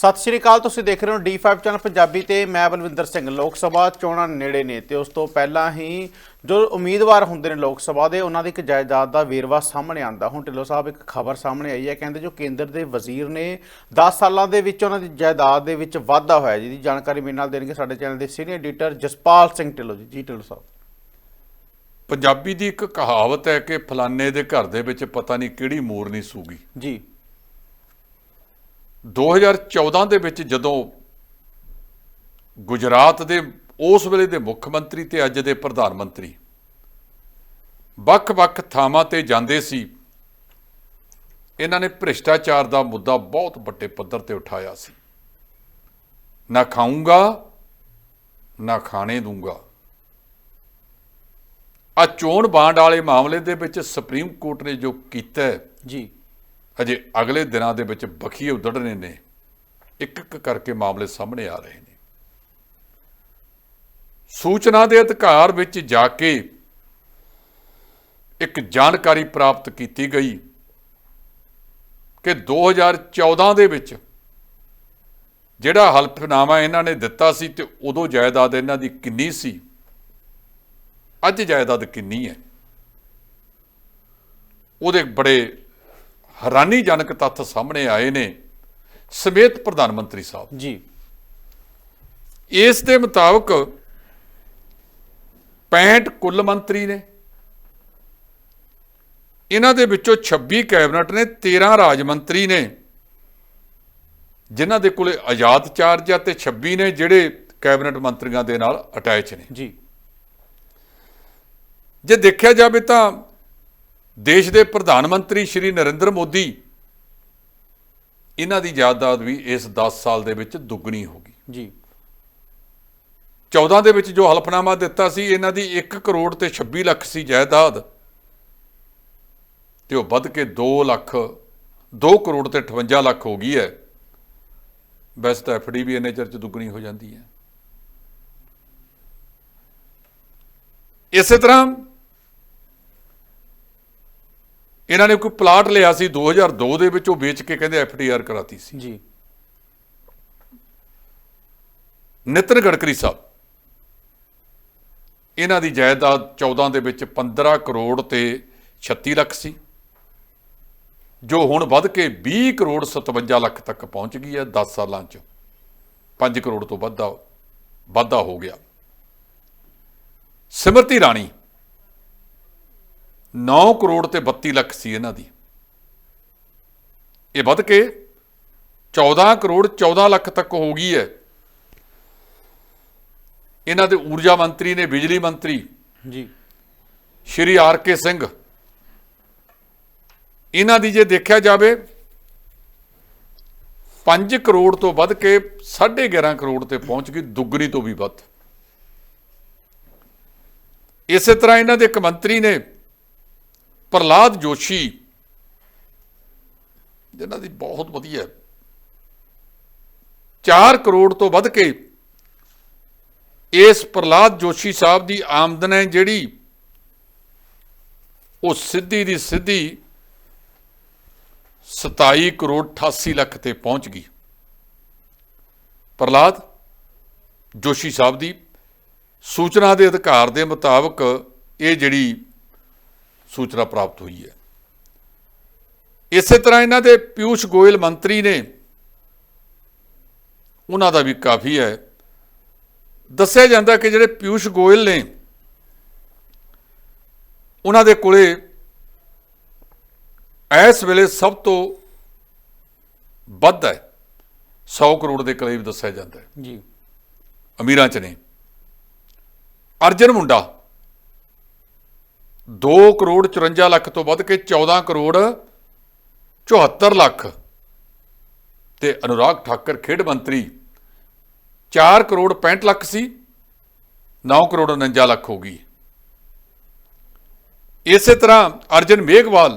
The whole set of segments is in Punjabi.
ਸਤਿ ਸ਼੍ਰੀ ਅਕਾਲ ਤੁਸੀਂ ਦੇਖ ਰਹੇ ਹੋ D5 ਚੈਨਲ ਪੰਜਾਬੀ ਤੇ ਮੈਂ ਬਲਵਿੰਦਰ ਸਿੰਘ। ਲੋਕ ਸਭਾ ਚੋਣਾਂ ਨੇੜੇ ਨੇ ਤੇ ਉਸ ਤੋਂ ਪਹਿਲਾਂ ਹੀ ਜੋ ਉਮੀਦਵਾਰ ਹੁੰਦੇ ਨੇ ਲੋਕ ਸਭਾ ਦੇ ਉਹਨਾਂ ਦੀ ਇੱਕ ਜਾਇਦਾਦ ਦਾ ਵੇਰਵਾ ਸਾਹਮਣੇ ਆਂਦਾ ਹੁਣ ਢਿੱਲੋਂ ਸਾਹਿਬ ਇੱਕ ਖਬਰ ਸਾਹਮਣੇ ਆਈ ਹੈ ਕਹਿੰਦੇ ਜੋ ਕੇਂਦਰ ਦੇ ਵਜ਼ੀਰ ਨੇ 10 ਸਾਲਾਂ ਦੇ ਵਿੱਚ ਉਹਨਾਂ ਦੀ ਜਾਇਦਾਦ ਦੇ ਵਿੱਚ ਵਾਧਾ ਹੋਇਆ ਜਿਹਦੀ ਜਾਣਕਾਰੀ ਮੇਰੇ ਨਾਲ ਦੇਣਗੇ ਸਾਡੇ ਚੈਨਲ ਦੇ ਸੀਨੀਅਰ ਐਡੀਟਰ ਜਸਪਾਲ ਸਿੰਘ ਢਿੱਲੋਂ ਜੀ। ਜੀ ਢਿੱਲੋਂ ਸਾਹਿਬ। ਪੰਜਾਬੀ ਦੀ ਇੱਕ ਕਹਾਵਤ ਹੈ ਕਿ ਫਲਾਣੇ ਦੇ ਘਰ ਦੇ ਵਿੱਚ ਪਤਾ ਨਹੀਂ ਕਿਹੜੀ ਮੋਰਨੀ ਸੂਗੀ। ਜੀ। 2014 ਦੇ ਵਿੱਚ ਜਦੋਂ ਗੁਜਰਾਤ ਦੇ, ਉਸ ਵੇਲੇ ਦੇ ਮੁੱਖ ਮੰਤਰੀ ਤੇ ਅੱਜ ਦੇ ਪ੍ਰਧਾਨ ਮੰਤਰੀ ਵੱਖ-ਵੱਖ ਥਾਵਾਂ ਤੇ ਜਾਂਦੇ ਸੀ, ਇਹਨਾਂ ਨੇ ਭ੍ਰਿਸ਼ਟਾਚਾਰ ਦਾ ਮੁੱਦਾ ਬਹੁਤ ਵੱਡੇ ਪੱਧਰ ਤੇ ਉਠਾਇਆ ਸੀ। ਨਾ ਖਾਊਂਗਾ, ਨਾ ਖਾਣੇ ਦੂੰਗਾ। ਆ ਚੋਣ ਬਾਂਡ ਵਾਲੇ ਮਾਮਲੇ ਦੇ ਵਿੱਚ ਸੁਪਰੀਮ ਕੋਰਟ ਨੇ ਜੋ ਕੀਤਾ ਜੀ। ਅਜੇ ਅਗਲੇ ਦਿਨਾਂ ਦੇ ਵਿੱਚ ਬਖੀਏ ਉਧੜਨੇ ਨੇ, ਇੱਕ ਇੱਕ ਕਰਕੇ ਮਾਮਲੇ ਸਾਹਮਣੇ ਆ ਰਹੇ ਨੇ। ਸੂਚਨਾ ਦੇ ਅਧਿਕਾਰ ਵਿੱਚ ਜਾ ਕੇ ਇੱਕ ਜਾਣਕਾਰੀ ਪ੍ਰਾਪਤ ਕੀਤੀ ਗਈ ਕਿ 2014 ਦੇ ਵਿੱਚ ਜਿਹੜਾ ਹਲਫਨਾਮਾ ਇਹਨਾਂ ਨੇ ਦਿੱਤਾ ਸੀ ਤੇ ਉਦੋਂ ਜਾਇਦਾਦ ਇਹਨਾਂ ਦੀ ਕਿੰਨੀ ਸੀ, ਅੱਜ ਜਾਇਦਾਦ ਕਿੰਨੀ ਹੈ? ਉਹਦੇ ਬੜੇ ਹੈਰਾਨੀਜਨਕ ਤੱਥ ਸਾਹਮਣੇ ਆਏ ਨੇ ਸਮੇਤ ਪ੍ਰਧਾਨ ਮੰਤਰੀ ਸਾਹਿਬ। ਜੀ। ਇਸ ਦੇ ਮੁਤਾਬਕ 65 ਕੁੱਲ ਮੰਤਰੀ ਨੇ। ਇਹਨਾਂ ਦੇ ਵਿੱਚੋਂ 26 ਕੈਬਨਿਟ ਨੇ 13 ਰਾਜ ਮੰਤਰੀ ਨੇ। ਜਿਨ੍ਹਾਂ ਦੇ ਕੋਲੇ ਆਜ਼ਾਦ ਚਾਰਜ ਆ ਤੇ 26 ਨੇ ਜਿਹੜੇ ਕੈਬਨਿਟ ਮੰਤਰੀਆਂ ਦੇ ਨਾਲ ਅਟੈਚ ਨੇ। ਜੀ। ਜੇ ਦੇਖਿਆ ਜਾਵੇ ਤਾਂ ਦੇਸ਼ ਦੇ ਪ੍ਰਧਾਨ ਮੰਤਰੀ ਸ਼੍ਰੀ ਨਰਿੰਦਰ ਮੋਦੀ ਇਹਨਾਂ ਦੀ ਜਾਇਦਾਦ ਵੀ ਇਸ 10 ਸਾਲ ਦੇ ਵਿੱਚ ਦੁੱਗਣੀ ਹੋ ਗਈ। ਜੀ। 14 ਦੇ ਵਿੱਚ ਜੋ ਹਲਫਨਾਮਾ ਦਿੱਤਾ ਸੀ ਇਹਨਾਂ ਦੀ 1 ਕਰੋੜ ਤੇ 26 ਲੱਖ ਸੀ ਜਾਇਦਾਦ ਤੇ ਉਹ ਵੱਧ ਕੇ 2 ਲੱਖ 2 ਕਰੋੜ ਤੇ 58 ਲੱਖ ਹੋ ਗਈ ਹੈ। ਵੈਸੇ ਤਾਂ ਐਫਡੀ ਵੀ ਇੰਨੇ ਚਿਰ ਚ ਦੁੱਗਣੀ ਹੋ ਜਾਂਦੀ ਹੈ। ਇਸੇ ਤਰ੍ਹਾਂ ਇਹਨਾਂ ਨੇ ਕੋਈ ਪਲਾਟ ਲਿਆ ਸੀ 2002 ਦੇ ਵਿੱਚ ਉਹ ਵੇਚ ਕੇ ਕਹਿੰਦੇ ਐਫਡੀਆਰ ਕਰਾਤੀ ਸੀ। ਜੀ। ਨਿਤਨ ਗੜਕਰੀ ਸਾਹਿਬ ਇਹਨਾਂ ਦੀ ਜਾਇਦਾਦ 14 ਦੇ ਵਿੱਚ 15 ਕਰੋੜ ਤੇ 36 ਲੱਖ ਸੀ ਜੋ ਹੁਣ ਵੱਧ ਕੇ 20 ਕਰੋੜ 57 ਲੱਖ ਤੱਕ ਪਹੁੰਚ ਗਈ ਹੈ 10 ਸਾਲਾਂ 'ਚ। 5 ਕਰੋੜ ਤੋਂ ਵੱਧਾ ਵਾਧਾ ਹੋ ਗਿਆ। ਸਿਮਰਤੀ ਰਾਣੀ 9 ਕਰੋੜ ਤੇ 32 ਲੱਖ ਸੀ ਇਹਨਾਂ ਦੀ। ਇਹ ਵੱਧ ਕੇ 14 ਕਰੋੜ 14 ਲੱਖ ਤੱਕ ਹੋ ਗਈ ਹੈ। ਇਹਨਾਂ ਦੇ ਊਰਜਾ ਮੰਤਰੀ ਨੇ ਬਿਜਲੀ ਮੰਤਰੀ ਜੀ। Shri R K Singh. ਇਹਨਾਂ ਦੀ ਜੇ ਦੇਖਿਆ ਜਾਵੇ 5 ਕਰੋੜ ਤੋਂ ਵੱਧ ਕੇ 11.5 ਕਰੋੜ ਤੇ ਪਹੁੰਚ ਗਈ ਦੁੱਗਣੀ ਤੋਂ ਵੀ ਵੱਧ। ਇਸੇ ਤਰ੍ਹਾਂ ਇਹਨਾਂ ਦੇ ਇੱਕ ਮੰਤਰੀ ਨੇ ਪ੍ਰਲਾਦ ਜੋਸ਼ੀ, ਜਿਨ੍ਹਾਂ ਦੀ ਬਹੁਤ ਵਧੀਆ 4 ਕਰੋੜ ਤੋਂ ਵੱਧ ਕੇ ਇਸ ਪ੍ਰਲਾਦ ਜੋਸ਼ੀ ਸਾਹਿਬ ਦੀ ਆਮਦਨ ਹੈ ਜਿਹੜੀ ਉਹ ਸਿੱਧੀ ਦੀ ਸਿੱਧੀ 27 ਕਰੋੜ 88 ਲੱਖ ਤੇ ਪਹੁੰਚ ਗਈ। ਪ੍ਰਲਾਦ ਜੋਸ਼ੀ ਸਾਹਿਬ ਦੀ ਸੂਚਨਾ ਦੇ ਅਧਿਕਾਰ ਦੇ ਮੁਤਾਬਕ ਇਹ ਜਿਹੜੀ ਸੂਚਨਾ ਪ੍ਰਾਪਤ ਹੋਈ ਹੈ। ਇਸੇ ਤਰ੍ਹਾਂ ਇਹਨਾਂ ਦੇ ਪਿਊਸ਼ ਗੋਇਲ ਮੰਤਰੀ ਨੇ ਉਹਨਾਂ ਦਾ ਵੀ ਕਾਫੀ ਹੈ। ਦੱਸਿਆ ਜਾਂਦਾ ਕਿ ਜਿਹੜੇ ਪਿਊਸ਼ ਗੋਇਲ ਨੇ ਉਹਨਾਂ ਦੇ ਕੋਲੇ ਇਸ ਵੇਲੇ ਸਭ ਤੋਂ ਵੱਧ ਹੈ 100 ਕਰੋੜ ਦੇ ਕਰੀਬ ਦੱਸਿਆ ਜਾਂਦਾ ਹੈ। ਜੀ। ਅਮੀਰਾਂ ਚ ਨੇ। ਅਰਜਨ ਮੁੰਡਾ 2 ਕਰੋੜ 54 ਲੱਖ ਤੋਂ ਵੱਧ ਕੇ 14 ਕਰੋੜ 74 ਲੱਖ। ਤੇ ਅਨੁਰਾਗ ਠਾਕਰ ਖੇਡ ਮੰਤਰੀ 4 ਕਰੋੜ 65 ਲੱਖ ਸੀ 9 ਕਰੋੜ 49 ਲੱਖ ਹੋ ਗਈ। ਇਸੇ ਤਰ੍ਹਾਂ ਅਰਜਨ ਮੇਘਵਾਲ,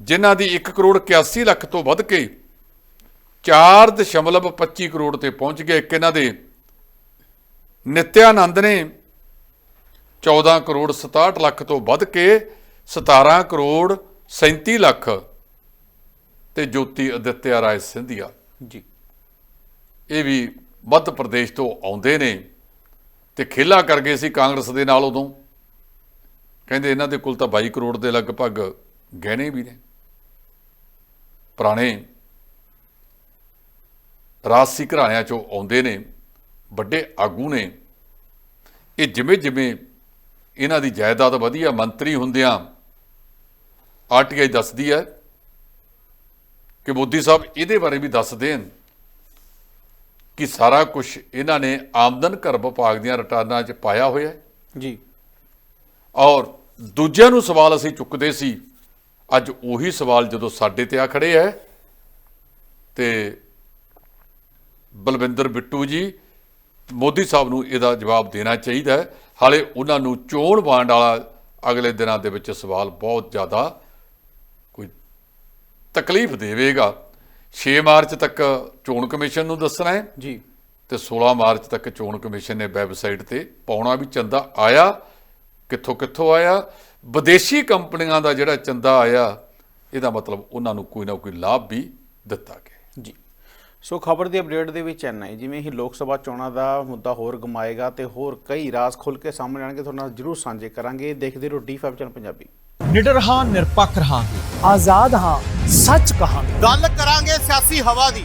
ਜਿਨ੍ਹਾਂ ਦੀ 1 ਕਰੋੜ 81 ਲੱਖ ਤੋਂ ਵੱਧ ਕੇ 4.25 ਕਰੋੜ ਤੇ ਪਹੁੰਚ ਗਏ। ਇੱਕ ਇਹਨਾਂ ਦੇ ਨਿਤਿਆਨੰਦ ਨੇ 14 ਕਰੋੜ 67 ਲੱਖ ਤੋਂ ਵੱਧ ਕੇ 17 ਕਰੋੜ 37 ਲੱਖ ਤੇ ਜੋਤੀ ਅਦਿੱਤਿਆ ਰਾਏ ਸਿੰਧੀਆ। ਜੀ। ਇਹ ਵੀ ਮੱਧ ਪ੍ਰਦੇਸ਼ ਤੋਂ ਆਉਂਦੇ ਨੇ ਤੇ ਖੇਲਾ ਕਰ ਗਏ ਸੀ ਕਾਂਗਰਸ ਦੇ ਨਾਲ ਉਦੋਂ। ਕਹਿੰਦੇ ਇਹਨਾਂ ਦੇ ਕੋਲ ਤਾਂ 22 ਕਰੋੜ ਦੇ ਲਗਭਗ ਗਹਿਣੇ ਵੀ ਨੇ। ਪੁਰਾਣੇ ਰਾਜਸੀ ਘਰਾਣਿਆਂ ਚੋਂ ਆਉਂਦੇ ਨੇ ਵੱਡੇ ਆਗੂ ਨੇ। ਇਹ ਜਿਵੇਂ ਜਿਵੇਂ ਇਹਨਾਂ ਦੀ ਜਾਇਦਾਦ ਵਧੀਆ ਮੰਤਰੀ ਹੁੰਦਿਆਂ ਆਰਟੀਆਈ ਦੱਸਦੀ ਹੈ ਕਿ ਮੋਦੀ ਸਾਹਿਬ ਇਹਦੇ ਬਾਰੇ ਵੀ ਦੱਸ ਦੇਣ ਕਿ ਸਾਰਾ ਕੁਝ ਇਹਨਾਂ ਨੇ ਆਮਦਨ ਕਰ ਵਿਭਾਗ ਦੀਆਂ ਰਿਟਰਨਾਂ 'ਚ ਪਾਇਆ ਹੋਇਆ ਹੈ। ਜੀ। ਔਰ ਦੂਜਿਆਂ ਨੂੰ ਸਵਾਲ ਅਸੀਂ ਚੁੱਕਦੇ ਸੀ ਅੱਜ ਉਹੀ ਸਵਾਲ ਜਦੋਂ ਸਾਡੇ ਤੇ ਆ ਖੜੇ ਹੈ ਤੇ ਬਲਵਿੰਦਰ ਬਿੱਟੂ ਜੀ ਮੋਦੀ ਸਾਹਿਬ ਨੂੰ ਇਹਦਾ ਜਵਾਬ ਦੇਣਾ ਚਾਹੀਦਾ ਹੈ। ਹਾਲੇ ਉਹਨਾਂ ਨੂੰ ਚੋਣ ਵੰਡ ਵਾਲਾ ਅਗਲੇ ਦਿਨਾਂ ਦੇ ਵਿੱਚ ਸਵਾਲ ਬਹੁਤ ਜ਼ਿਆਦਾ ਕੋਈ ਤਕਲੀਫ ਦੇਵੇਗਾ। 6 ਮਾਰਚ ਤੱਕ ਚੋਣ ਕਮਿਸ਼ਨ ਨੂੰ ਦੱਸਣਾ ਹੈ। ਜੀ। ਤੇ 16 ਮਾਰਚ ਤੱਕ ਚੋਣ ਕਮਿਸ਼ਨ ਨੇ ਵੈਬਸਾਈਟ ਤੇ ਪਾਉਣਾ ਵੀ ਚੰਦਾ ਆਇਆ ਕਿੱਥੋਂ ਕਿੱਥੋਂ ਆਇਆ। ਵਿਦੇਸ਼ੀ ਕੰਪਨੀਆਂ ਦਾ ਜਿਹੜਾ ਚੰਦਾ ਆਇਆ ਇਹਦਾ ਮਤਲਬ ਉਹਨਾਂ ਨੂੰ ਕੋਈ ਨਾ ਕੋਈ ਲਾਭ ਵੀ ਦਿੱਤਾ ਗਿਆ ਜੀ। ਸੋ ਖਬਰ ਦੀ ਅਪਡੇਟ ਦੇ ਵਿੱਚ ਇੰਨਾ ਹੀ। ਜਿਵੇਂ ਹੀ ਲੋਕ ਸਭਾ ਚੋਣਾਂ ਦਾ ਮੁੱਦਾ ਹੋਰ ਗਮਾਏਗਾ ਤੇ ਹੋਰ ਕਈ ਰਾਜ਼ ਖੁੱਲ ਕੇ ਸਾਹਮਣੇ ਆਣਗੇ ਤੁਹਾਡੇ ਨਾਲ ਜਰੂਰ ਸਾਂਝੇ ਕਰਾਂਗੇ। ਦੇਖਦੇ ਰਹੋ D5 ਚੈਨਲ ਪੰਜਾਬੀ। ਨਿਡਰ ਹਾਂ ਨਿਰਪੱਖ ਰਹਾਂਗੇ। ਆਜ਼ਾਦ ਹਾਂ ਸੱਚ ਕਹਾਂਗੇ। ਗੱਲ ਕਰਾਂਗੇ ਸਿਆਸੀ ਹਵਾ ਦੀ।